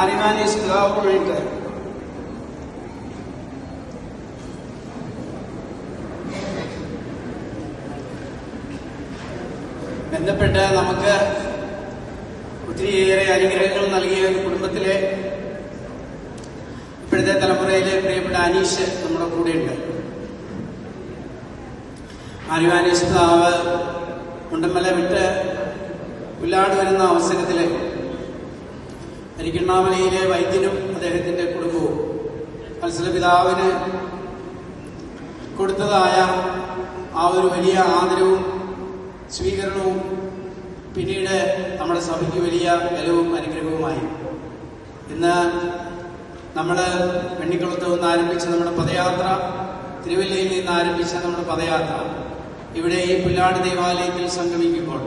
മാരിമാനീസ് പിതാവുമായിട്ട് ബന്ധപ്പെട്ട് നമുക്ക് ഒത്തിരിയേറെ അനുഗ്രഹങ്ങൾ നൽകിയ ഒരു കുടുംബത്തിലെ ഇപ്പോഴത്തെ തലമുറയിലെ പ്രിയപ്പെട്ട അനീഷ് നമ്മുടെ കൂടെയുണ്ട് ആലുവാനീസ് പിതാവ് മുണ്ടമ്മല വിട്ട് ഉല്ലാട് വരുന്ന അവസരത്തിൽ അരിക്കണ്ണാമലയിലെ വൈദ്യനും അദ്ദേഹത്തിന്റെ കുടുംബവും മത്സരപിതാവിന് കൊടുത്തതായ ആ ഒരു വലിയ ആദരവും സ്വീകരണവും പിന്നീട് നമ്മുടെ സഭയ്ക്ക് വലിയ ബലവും അനുഗ്രഹവുമായി. ഇന്ന് നമ്മൾ വെണ്ണിക്കുളത്ത് നിന്ന് ആരംഭിച്ച നമ്മുടെ പദയാത്ര തിരുവല്ലയിൽ നിന്ന് ആരംഭിച്ച നമ്മുടെ പദയാത്ര ഇവിടെ ഈ പുല്ലാട് ദേവാലയത്തിൽ സംഗമിക്കുമ്പോൾ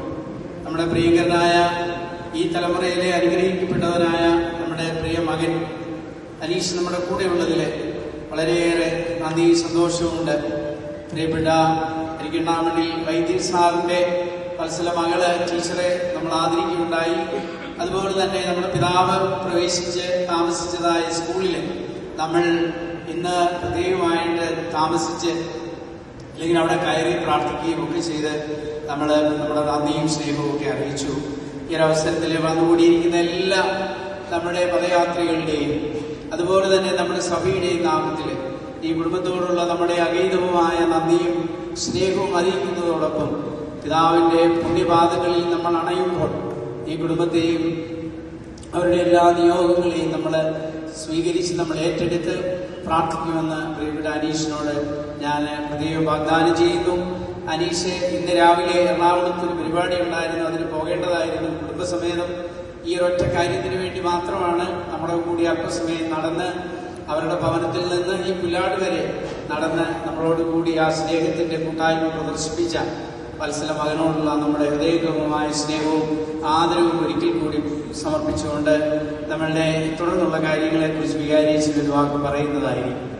നമ്മുടെ പ്രിയങ്കരനായ ഈ തലമുറയിലെ അനുഗ്രഹിക്കപ്പെട്ടവനായ നമ്മുടെ പ്രിയ മകൻ അനീഷ് നമ്മുടെ കൂടെയുള്ളതിൽ വളരെയേറെ നന്ദി സന്തോഷവുമുണ്ട്. പ്രിയപ്പെട്ട അരിക്കണ്ണാമണി വൈദ്യൻ സാറിന്റെ വത്സല മകൾ ടീച്ചറെ നമ്മൾ ആദരിക്കുകയുണ്ടായി. അതുപോലെ തന്നെ നമ്മുടെ പിതാവ് പ്രവേശിച്ച് താമസിച്ചതായ സ്കൂളിൽ നമ്മൾ ഇന്ന് പ്രത്യേകമായിട്ട് താമസിച്ച് അല്ലെങ്കിൽ അവിടെ കയറി പ്രാർത്ഥിക്കുകയും ഒക്കെ ചെയ്ത് നമ്മൾ നമ്മുടെ നന്ദിയും സ്നേഹവും ഒക്കെ അറിയിച്ചു. ഈ ഒരു അവസരത്തിൽ വന്നുകൂടിയിരിക്കുന്ന എല്ലാ നമ്മുടെ പദയാത്രികളുടെയും അതുപോലെ തന്നെ നമ്മുടെ സഭയുടെയും നാമത്തിൽ ഈ കുടുംബത്തോടുള്ള നമ്മുടെ അഗീതവുമായ നന്ദിയും സ്നേഹവും അറിയിക്കുന്നതോടൊപ്പം പിതാവിന്റെ പുണ്യപാതകളിൽ നമ്മൾ അണയുമ്പോൾ ഈ കുടുംബത്തെയും അവരുടെ എല്ലാ നിയോഗങ്ങളെയും നമ്മൾ സ്വീകരിച്ച് നമ്മൾ ഏറ്റെടുത്ത് പ്രാർത്ഥിക്കുമെന്ന് പ്രിയപ്പെട്ട അനീഷിനോട് ഞാൻ പ്രത്യേകം വാഗ്ദാനം ചെയ്യുന്നു. അനീഷ് ഇന്ന് രാവിലെ എറണാകുളത്ത് ഒരു പരിപാടി ഉണ്ടായിരുന്നു. അതിന് പോകേണ്ടതായിരുന്നു കുടുംബസമേതം. ഈ ഒരൊറ്റ കാര്യത്തിന് വേണ്ടി മാത്രമാണ് നമ്മുടെ കൂടി അല്പസമയം നടന്ന് അവരുടെ ഭവനത്തിൽ നിന്ന് ഈ പുല്ലാട് വരെ നടന്ന് നമ്മളോട് കൂടി ആ സ്നേഹത്തിന്റെ കൂട്ടായ്മ പ്രദർശിപ്പിച്ച വത്സല മകനോടുള്ള നമ്മുടെ ഹൃദയഗമമായ സ്നേഹവും ആദരവും ഒരിക്കൽ കൂടി സമർപ്പിച്ചുകൊണ്ട് നമ്മളുടെ തുടർന്നുള്ള കാര്യങ്ങളെക്കുറിച്ച് വികാരിച്ച് ഒരു വാക്ക് പറയുന്നതായിരിക്കും.